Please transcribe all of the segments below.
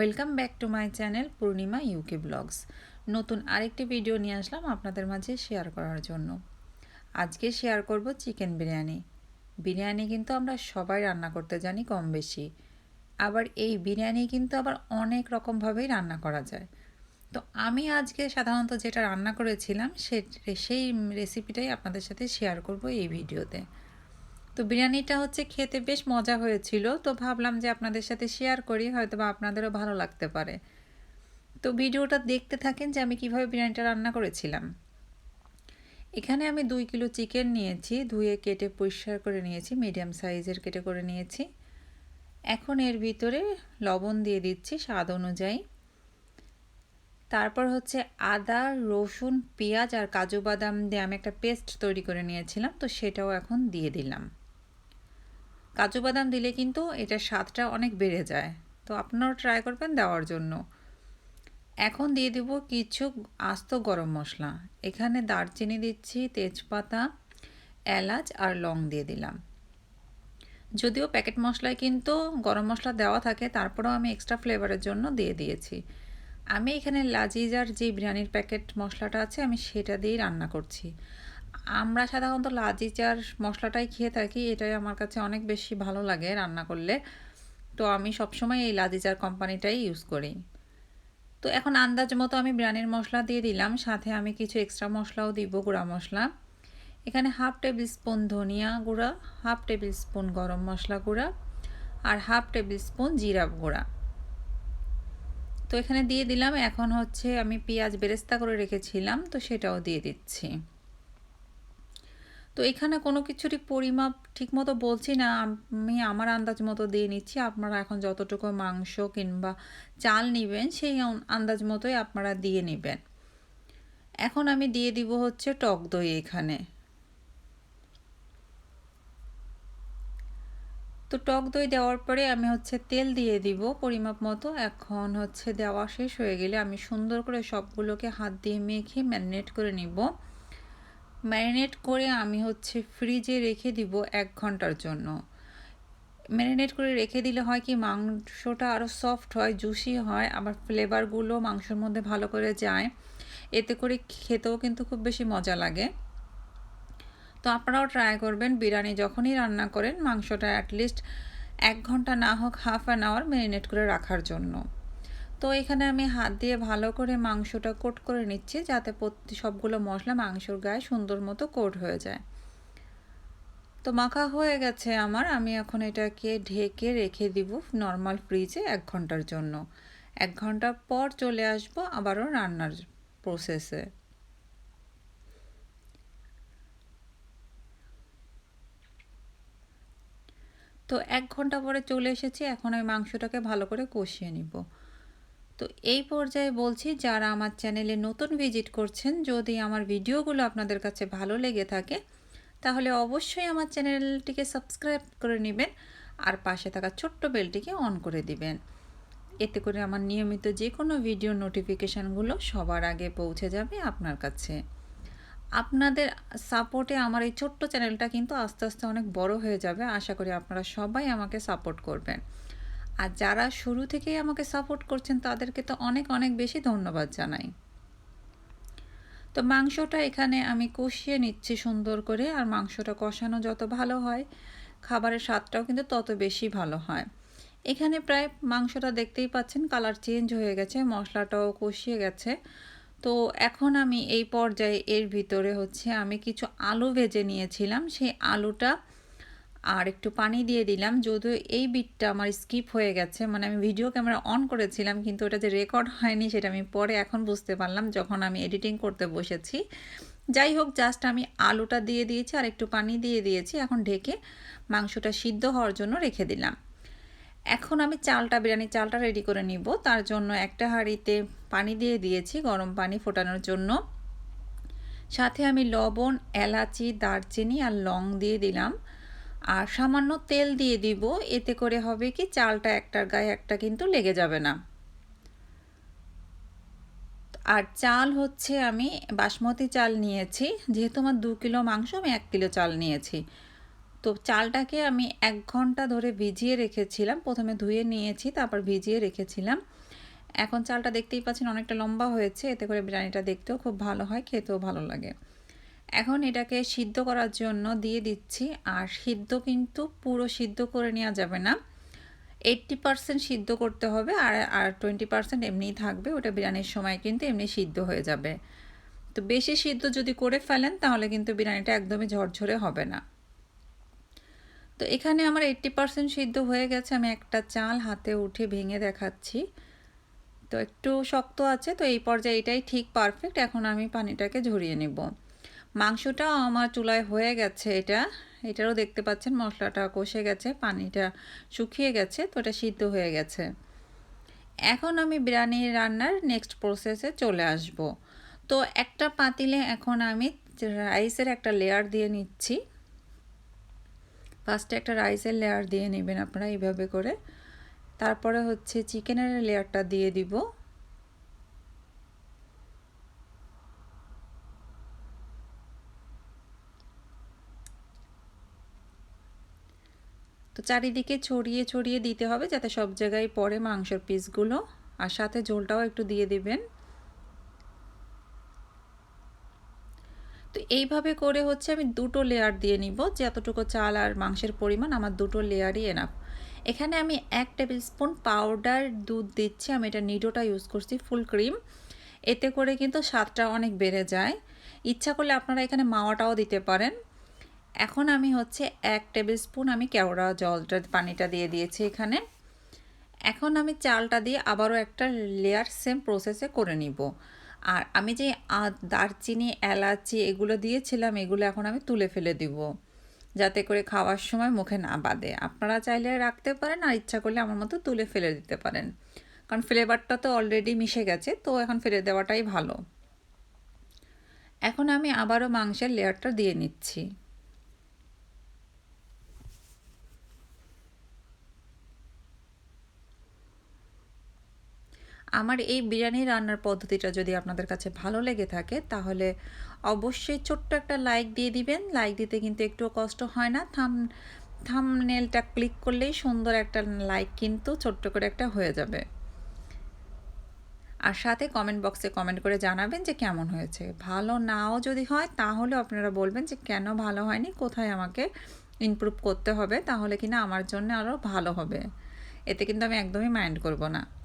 Welcome back to my channel Purnima UK vlogs. নতুন আরেকটি video নিয়ে আসলাম আপনাদের মাঝে শেয়ার করার জন্য। আজকে শেয়ার করব চিকেন বিরিয়ানি। বিরিয়ানি কিন্তু আমরা সবাই রান্না করতে জানি কম বেশি। আবার এই বিরিয়ানি কিন্তু আবার অনেক রকমভাবেই রান্না করা যায়। তো আমি আজকে সাধারণত যেটা রান্না করেছিলাম সে সেই রেসিপিটাই আপনাদের সাথে শেয়ার করব এই ভিডিওতে। তো বিরিয়ানিটা হচ্ছে খেতে বেশ মজা হয়েছিল। তো ভাবলাম যে আপনাদের সাথে শেয়ার করি হয়তো বা আপনাদেরও ভালো লাগতে পারে। তো ভিডিওটা দেখতে থাকেন যে আমি কীভাবে বিরিয়ানিটা রান্না করেছিলাম। এখানে আমি দুই কিলো চিকেন নিয়েছি, ধুয়ে কেটে পরিষ্কার করে নিয়েছি মিডিয়াম সাইজের কেটে করে নিয়েছি। এখন এর ভিতরে লবণ দিয়ে দিচ্ছি স্বাদ অনুযায়ী। তারপর হচ্ছে আদা, রসুন, পেঁয়াজ আর কাজু বাদাম দিয়ে আমি একটা পেস্ট তৈরি করে নিয়েছিলাম, তো সেটাও এখন দিয়ে দিলাম। কাজু বাদাম দিলে কিন্তু এটার স্বাদটা অনেক বেড়ে যায়। তো আপনারাও ট্রাই করবেন দেওয়ার জন্য। এখন দিয়ে দেব কিছু আস্ত গরম মশলা। এখানে দারচিনি দিচ্ছি, তেজপাতা, এলাচ আর লং দিয়ে দিলাম। যদিও প্যাকেট মশলায় কিন্তু গরম মশলা দেওয়া থাকে, তারপরেও আমি এক্সট্রা ফ্লেভারের জন্য দিয়ে দিয়েছি। আমি এখানে লাজিজার যে বিরিয়ানির প্যাকেট মশলাটা আছে, আমি সেটা দিয়েই রান্না করছি। আমরা সাধারণত লাজি চার মশলাটাই খেয়ে থাকি, এটাই আমার কাছে অনেক বেশি ভালো লাগে রান্না করলে। তো আমি সবসময় এই লাজি চার কোম্পানিটাই ইউজ করি। তো এখন আন্দাজ মতো আমি বিরিয়ানির মশলা দিয়ে দিলাম, সাথে আমি কিছু এক্সট্রা মশলাও দিব, গুঁড়া মশলা। এখানে হাফ টেবিল স্পুন ধনিয়া গুঁড়া হাফ টেবিল স্পুন গরম মশলা গুঁড়া, আর হাফ টেবিল স্পুন জিরা গুঁড়া। তো এখানে দিয়ে দিলাম, এখন হচ্ছে আমি পেঁয়াজ বেরেস্তা করে রেখেছিলাম, তো সেটাও দিয়ে দিচ্ছি। তো এখানে কোনো কিছুরই পরিমাপ ঠিকমতো বলছি না। আমি আমার আন্দাজ মতো দিয়ে নিচ্ছি। আপনারা এখন যতটুকু মাংস কিংবা চাল নেবেন, সেই আন্দাজ মতোই আপনারা দিয়ে নেবেন। এখন আমি দিয়ে দিব হচ্ছে টক দই এখানে। তো টক দই দেওয়ার পরে আমি হচ্ছে তেল দিয়ে দিব পরিমাপ মতো। এখন হচ্ছে দেওয়া শেষ হয়ে গেলে আমি সুন্দর করে সবগুলোকে হাত দিয়ে মেখে ম্যারিনেট করে নিব। ম্যারিনেট করে আমি হচ্ছে ফ্রিজে রেখে দিব এক ঘণ্টার জন্য। ম্যারিনেট করে রেখে দিলে হয় কি, মাংসটা আরও সফট হয় জুসি হয়, আবার ফ্লেভারগুলো মাংসের মধ্যে ভালো করে যায়। এতে করে খেতেও কিন্তু খুব বেশি মজা লাগে। তো আপনারাও ট্রাই করবেন, বিরিয়ানি যখনই রান্না করেন, মাংসটা অ্যাটলিস্ট এক ঘণ্টা না হোক হাফ অ্যান আওয়ার ম্যারিনেট করে রাখার জন্য। তো এখানে আমি হাত দিয়ে ভালো করে মাংসটা কোট করে নিচ্ছি যাতে সবগুলো মশলা মাংসর গায়ে সুন্দর মতো কোট হয়ে যায়। তো মাখা হয়ে গেছে আমার। আমি এখন এটাকে ঢেকে রেখে দিব নর্মাল ফ্রিজে এক ঘণ্টার জন্য। এক ঘণ্টা পর চলে আসব আবারও রান্নার প্রসেসে তো এক ঘণ্টা পরে চলে এসেছি। এখন ওই মাংসটাকে ভালো করে কষিয়ে নিব। তো এই পর্যায়ে বলছি, যারা আমার চ্যানেলে নতুন ভিজিট করছেন, যদি আমার ভিডিওগুলো আপনাদের কাছে ভালো লেগে থাকে, তাহলে অবশ্যই আমার চ্যানেলটিকে সাবস্ক্রাইব করে নেবেন আর পাশে থাকা ছোট্ট বেলটিকে অন করে দিবেন। এতে করে আমার নিয়মিত যে কোনো ভিডিও নোটিফিকেশানগুলো সবার আগে পৌঁছে যাবে আপনার কাছে। আপনাদের সাপোর্টে আমার এই ছোট্ট চ্যানেলটা কিন্তু আস্তে আস্তে অনেক বড় হয়ে যাবে। আশা করি আপনারা সবাই আমাকে সাপোর্ট করবেন। আর যারা শুরু থেকেই আমাকে সাপোর্ট করছেন, তাদেরকে তো অনেক অনেক বেশি ধন্যবাদ জানাই। তো মাংসটা এখানে আমি কষিয়ে নিচ্ছি সুন্দর করে, আর মাংসটা কষানো যত ভালো হয়, খাবারের স্বাদটাও কিন্তু তত বেশি ভালো হয়। এখানে প্রায় মাংসটা দেখতেই পাচ্ছেন কালার চেঞ্জ হয়ে গেছে, মশলাটাও কষিয়ে গেছে। তো এখন আমি এই পর্যায়ে এর ভিতরে হচ্ছে আমি কিছু আলু ভেজে নিয়েছিলাম, সেই আলুটা আর একটু পানি দিয়ে দিলাম, যদিও এই বিটটা আমার স্কিপ হয়ে গেছে। মানে আমি ভিডিও ক্যামেরা অন করেছিলাম, কিন্তু ওটা যে রেকর্ড হয়নি সেটা আমি পরে এখন বুঝতে পারলাম যখন আমি এডিটিং করতে বসেছি। যাই হোক জাস্ট আমি আলুটা দিয়ে দিয়েছি আর একটু পানি দিয়ে দিয়েছি, এখন ঢেকে মাংসটা সিদ্ধ হওয়ার জন্য রেখে দিলাম। এখন আমি চালটা, বিরিয়ানি চালটা রেডি করে নিব। তার জন্য একটা হাঁড়িতে পানি দিয়ে দিয়েছি গরম পানি ফোটানোর জন্য। সাথে আমি লবণ, এলাচি, দারচিনি আর লং দিয়ে দিলাম। আর সামান্য তেল দিয়ে দিব, এতে করে হবে কি চালটা একটার গায়ে একটা কিন্তু লেগে যাবে না। আর চাল হচ্ছে আমি বাসমতি চাল নিয়েছি, যেহেতু আমার দু কিলো মাংস, আমি এক কিলো চাল নিয়েছি। তো চালটাকে আমি এক ঘণ্টা ধরে ভিজিয়ে রেখেছিলাম, প্রথমে ধুয়ে নিয়েছি, তারপর ভিজিয়ে রেখেছিলাম। এখন চালটা দেখতেই পাচ্ছেন অনেকটা লম্বা হয়েছে, এতে করে বিরিয়ানিটা দেখতেও খুব ভালো হয়, খেতেও ভালো লাগে। এখন এটাকে সিদ্ধ করার জন্য দিয়ে দিচ্ছি। আর সিদ্ধ কিন্তু পুরো সিদ্ধ করে নেওয়া যাবে না। এইট্টি পারসেন্ট সিদ্ধ করতে হবে আর আর টোয়েন্টি পারসেন্ট এমনিই থাকবে। ওটা বিরিয়ানির সময় কিন্তু এমনি সিদ্ধ হয়ে যাবে। তো বেশি সিদ্ধ যদি করে ফেলেন, তাহলে কিন্তু বিরিয়ানিটা একদমই ঝরঝরে হবে না। তো এখানে আমার এইট্টি পারসেন্ট সিদ্ধ হয়ে গেছে। আমি একটা চাল হাতে উঠে ভেঙে দেখাচ্ছি। তো একটু শক্ত আছে, তো এই পর্যায়ে এটাই ঠিক পারফেক্ট। এখন আমি পানিটাকে ঝরিয়ে নেব। মাংসটাও আমার চুলায় হয়ে গেছে এটা। এটারও দেখতে পাচ্ছেন মশলাটা কষে গেছে, পানিটা শুকিয়ে গেছে, তো এটা সিদ্ধ হয়ে গেছে। এখন আমি বিরিয়ানি রান্নার নেক্সট প্রসেসে চলে আসব। তো একটা পাতিলে এখন আমি রাইসের একটা লেয়ার দিয়ে নিচ্ছি। ফার্স্টে একটা রাইসের লেয়ার দিয়ে নেবেন আপনারা এইভাবে করে। তারপরে হচ্ছে চিকেনের লেয়ারটা দিয়ে দিব। তো চারিদিকে ছড়িয়ে ছড়িয়ে দিতে হবে যাতে সব জায়গায় পড়ে মাংসের পিসগুলো। আর সাথে ঝোলটাও একটু দিয়ে দিবেন। তো এইভাবে করে হচ্ছে আমি দুটো লেয়ার দিয়ে নিব যতটুকু চাল আর মাংসের পরিমাণ, আমার দুটো লেয়ারই এনাফ এখানে আমি এক টেবিল স্পুন পাউডার দুধ দিচ্ছি, আমি এটা নিডোটা ইউজ করছি ফুল ক্রিম এতে করে কিন্তু স্বাদটা অনেক বেড়ে যায়। ইচ্ছা করলে আপনারা এখানে মাওয়াটাও দিতে পারেন। এখন আমি হচ্ছে এক টেবিল স্পুন আমি কেওড়া জলটা, পানিটা দিয়ে দিয়েছি এখানে। এখন আমি চালটা দিয়ে আবারও একটা লেয়ার সেম প্রসেসে করে নিব। আর আমি যে দারচিনি, এলাচি এগুলো দিয়েছিলাম, এগুলো এখন আমি তুলে ফেলে দিব। যাতে করে খাওয়ার সময় মুখে না বাঁধে। আপনারা চাইলে রাখতে পারেন আর ইচ্ছা করলে আমার মতো তুলে ফেলে দিতে পারেন। কারণ ফ্লেভারটা তো অলরেডি মিশে গেছে, তো এখন ফেলে দেওয়াটাই ভালো। এখন আমি আবারও মাংসের লেয়ারটা দিয়ে নিচ্ছি। আমার এই বিরিয়ানি রান্নার পদ্ধতিটা যদি আপনাদের কাছে ভালো লেগে থাকে, তাহলে অবশ্যই ছোট্ট একটা লাইক দিয়ে দিবেন। লাইক দিতে কিন্তু একটু কষ্ট হয় না। থাম থামনেলটা ক্লিক করলেই সুন্দর একটা লাইক কিন্তু ছোট্ট করে একটা হয়ে যাবে। আর সাথে কমেন্ট বক্সে কমেন্ট করে জানাবেন যে কেমন হয়েছে। ভালো নাও যদি হয়, তাহলে আপনারা বলবেন যে কেন ভালো হয়নি, কোথায় আমাকে ইমপ্রুভ করতে হবে, তাহলে কিনা আমার জন্য আরও ভালো হবে। এতে কিন্তু আমি একদমই মাইন্ড করব না।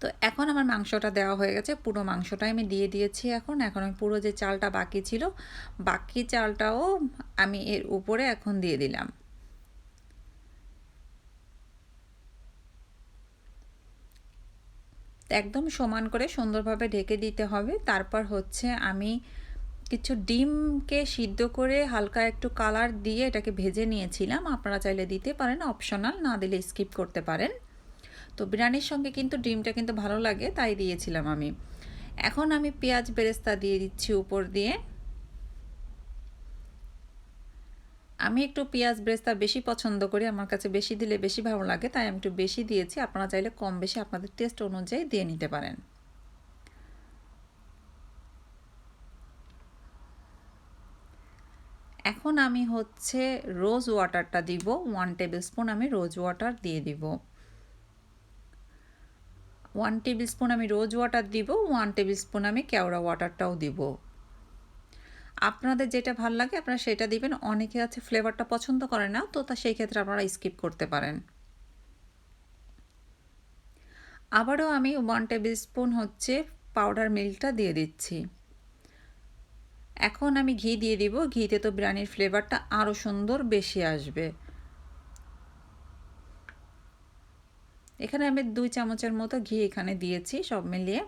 তো এখন আমার মাংসটা দেওয়া হয়ে গেছে। পুরো মাংসটাই আমি দিয়ে দিয়েছি এখন। এখন আমি পুরো যে চালটা বাকি ছিল, বাকি চালটাও আমি এর উপরে এখন দিয়ে দিলাম। একদম সমান করে সুন্দরভাবে ঢেকে দিতে হবে। তারপর হচ্ছে আমি কিছু ডিমকে সিদ্ধ করে হালকা একটু কালার দিয়ে এটাকে ভেজে নিয়েছিলাম। আপনারা চাইলে দিতে পারেন অপশনাল না দিলে স্কিপ করতে পারেন। তো বিরিয়ানির সঙ্গে কিন্তু ডিমটা কিন্তু ভালো লাগে, তাই দিয়েছিলাম আমি। এখন আমি পেঁয়াজ বেরেস্তা দিয়ে দিচ্ছি উপর দিয়ে। আমি একটু পেঁয়াজ বেরেস্তা বেশি পছন্দ করি, আমার কাছে বেশি দিলে বেশি ভালো লাগে, তাই আমি একটু বেশি দিয়েছি। আপনারা চাইলে কম বেশি আপনাদের টেস্ট অনুযায়ী দিয়ে নিতে পারেন। এখন আমি হচ্ছে রোজ ওয়াটারটা দিব ওয়ান টেবিল স্পুন আমি রোজ ওয়াটার দিয়ে দিব। ওয়ান টেবিল স্পুন আমি রোজ ওয়াটার দিব ওয়ান টেবিল স্পুন আমি কেওড়া ওয়াটারটাও দিব। আপনাদের যেটা ভালো লাগে আপনারা সেটা দিবেন, অনেকে আছে ফ্লেভারটা পছন্দ করে না, তো তা সেই ক্ষেত্রে আপনারা স্কিপ করতে পারেন। আবারও আমি ওয়ান টেবিল স্পুন হচ্ছে পাউডার মিল্কটা দিয়ে দিচ্ছি। এখন আমি ঘি দিয়ে দিব, ঘিতে তো বিরিয়ানির ফ্লেভারটা আরও সুন্দর বেশি আসবে। এখানে আমি দুই চামচের মতো ঘি এখানে দিয়েছি সব মিলিয়ে।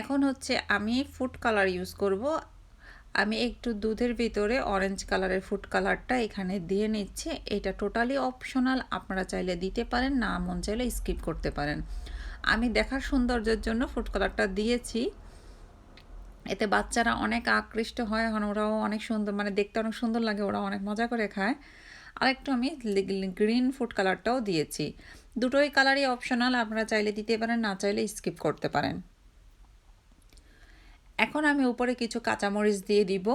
এখন হচ্ছে আমি ফুড কালার ইউজ করব। আমি একটু দুধের ভিতরে অরেঞ্জ কালারের ফুড কালারটা এখানে দিয়ে নিচ্ছি। এটা টোটালি অপশনাল আপনারা চাইলে দিতে পারেন, না মন চাইলে স্কিপ করতে পারেন। আমি দেখার সৌন্দর্যের জন্য ফুড কালারটা দিয়েছি। এতে বাচ্চারা অনেক আকৃষ্ট হয় ওরাও অনেক সুন্দর মানে দেখতে অনেক সুন্দর লাগে, ওরা অনেক মজা করে খায়। আর একটু আমি গ্রিন ফুড কালারটাও দিয়েছি। দুটোই কালারই অপশনাল আপনারা চাইলে দিতে পারেন, না চাইলে স্কিপ করতে পারেন। এখন আমি উপরে কিছু কাঁচামরিচ দিয়ে দিব।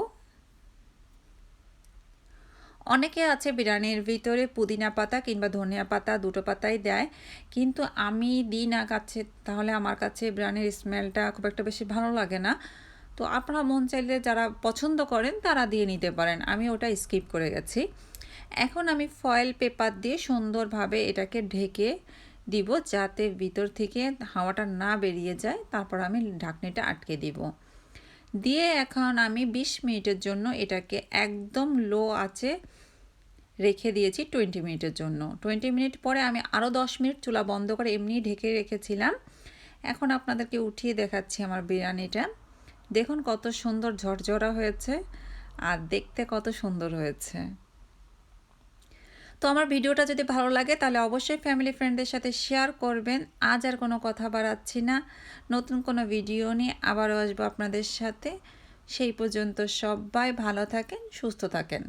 অনেকে আছে বিরিয়ানির ভিতরে পুদিনা পাতা কিংবা ধনিয়া পাতা দুটো পাতাই দেয়, কিন্তু আমি দিই না কাছে, তাহলে আমার কাছে বিরিয়ানির স্মেলটা খুব একটা বেশি ভালো লাগে না। তো আপনারা মন চাইলে যারা পছন্দ করেন, তারা দিয়ে নিতে পারেন। আমি ওটা স্কিপ করে গেছি। এখন আমি ফয়েল পেপার দিয়ে সুন্দরভাবে এটাকে ঢেকে দিব যাতে ভিতর থেকে হাওয়াটা না বেরিয়ে যায়। তারপর আমি ঢাকনিটা আটকে দিব। দিয়ে এখন আমি ২০ মিনিটের জন্য এটাকে একদম লো আছে রেখে দিয়েছি টোয়েন্টি মিনিটের জন্য। টোয়েন্টি মিনিট পরে আমি আরও দশ মিনিট চুলা বন্ধ করে এমনি ঢেকে রেখেছিলাম। এখন আপনাদেরকে উঠিয়ে দেখাচ্ছি আমার বিরিয়ানিটা। দেখুন কত সুন্দর ঝরঝরা হয়েছে আর দেখতে কত সুন্দর হয়েছে। তো আমার ভিডিওটা যদি ভালো লাগে, তাহলে অবশ্যই ফ্যামিলি ফ্রেন্ডদের সাথে শেয়ার করবেন। আজ আর কোনো কথা বাড়াচ্ছি না। নতুন কোনো ভিডিও নিয়ে আবারও আসব আপনাদের সাথে। সেই পর্যন্ত সবাই ভালো থাকেন, সুস্থ থাকেন।